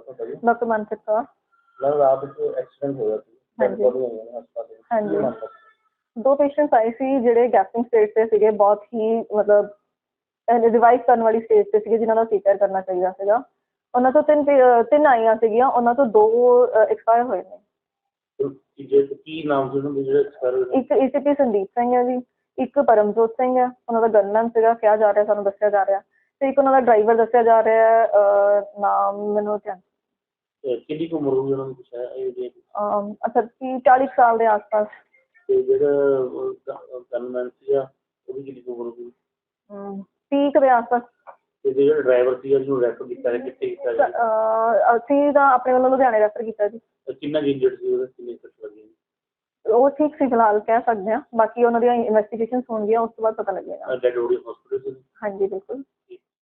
Doctor Manpreet Kaur. ਮਤਲਬ ਰਾਤ ਨੂੰ ਐਕਸੀਡੈਂਟ ਹੋਇਆ ਸੀ। ਹਾਂਜੀ। ਬੋਡੀ ਹੋਈ ਹੈ ਹਸਪਤਾਲ ਦੇ ਵਿੱਚ। ਹਾਂਜੀ। ਕੀ ਮਾਮਲਾ? ਸੀ? ਦੋ ਪੇਸ਼ੈਂਟਸ ਆਏ ਸੀ ਜਿਹੜੇ ਗੈਸਟਿੰਗ ਸਟੇਜ ਤੇ ਸੀਗੇ। ਬਹੁਤ ਹੀ ਮਤਲਬ ਰਿਵਾਈਵ ਕਰਨ ਵਾਲੀ ਸਟੇਜ ਤੇ ਸੀਗੇ ਜਿਨ੍ਹਾਂ ਦਾ ਸੀਕਰ ਕਰਨਾ ਚਾਹੀਦਾ ਸੀਗਾ। ਉਹਨਾਂ ਤੋਂ ਤਿੰਨ ਪੇ- ਅਹ ਤਿੰਨ ਆਈਆਂ ਸੀਗੀਆਂ। ਉਹਨਾਂ ਤੋਂ ਦੋ ਐਕਸਪਾਇਰ ਹੋਏ ਨੇ। ਕੀ ਜੇ ਕੀ ਨਾਮ ਸੀ ਉਹਨਾਂ ਦੇ ਜਿਹੜੇ ਨੇ? ਇੱਕ ਏਸੀਪੀ ਸੰਦੀਪ ਸਿੰਘ ਹੈ ਜੀ। ਇੱਕ ਪਰਮਜੋਤ ਸਿੰਘ ਹੈ। ਉਹਨਾਂ ਦਾ ਗਨਮੈਨ ਸੀਗਾ। ਕਿਹਾ ਜਾ ਰਿਹਾ ਸਾਨੂੰ ਦੱਸਿਆ ਜਾ ਰਿਹਾ। ਤੇ ਇੱਕ ਉਹਨਾਂ ਦਾ ਡਰਾਈਵਰ ਦੱਸਿਆ ਜਾ ਰਿਹਾ ਹੈ ਅਹ, ਨਾਮ ਮੈਨੂੰ ਧਿਆਨ ਤੇ ਕਿੰਨੀ ਕੁ ਉਮਰ ਹੋਈ ਉਹਨਾਂ ਕੁਛ ਹੈ ਇਹ ਜੇ ਅਮ, ਅੱਛਾ ਤੀਹ 40 ਕੁ ਸਾਲ ਦੇ ਆਸ-ਪਾਸ। ਤੇ ਜਿਹੜਾ ਗਨਮੈਨ ਸੀਗਾ ਉਹਦੀ ਕਿੰਨੀ ਕੁ ਉਮਰ ਹੋਈ ਅਮ, ਤੀਹ ਕੁ ਦੇ ਆਸ-ਪਾਸ। ਤੇ ਜਿਹੜਾ ਡਰਾਈਵਰ ਸੀਗਾ ਜਿਹਨੂੰ ਰੈਫਰ ਕੀਤਾ ਹੈ ਕਿੱਥੇ ਕੀਤਾ ਜੀ ਅਹ, ਅਸੀਂ ਤਾਂ ਆਪਣੇ ਵੱਲੋਂ ਲੁਧਿਆਣੇ ਰੈਫਰ ਕੀਤਾ ਜੀ। ਤੇ ਕਿੰਨਾ ਇੰਜਰਡ ਸੀ ਉਹਦੇ? ਕਿੰਨੇ ਸੱਟ ਲੱਗੀ ਉਹ ਠੀਕ ਸੀ ਫਿਲਹਾਲ ਕਹਿ ਸਕਦੇ ਹਾਂ। ਬਾਕੀ ਉਹਨਾਂ ਦੀਆਂ ਇਨਵੈਸਟੀਗੇਸ਼ਨਸ ਹੋਣਗੀਆਂ ਉਸ ਤੋਂ ਬਾਅਦ ਪਤਾ ਲੱਗੇਗਾ। ਡੈਡ ਬੋਡੀ ਹਸਪੀਟਲ ਹਾਂਜੀ ਬਿਲਕੁਲ।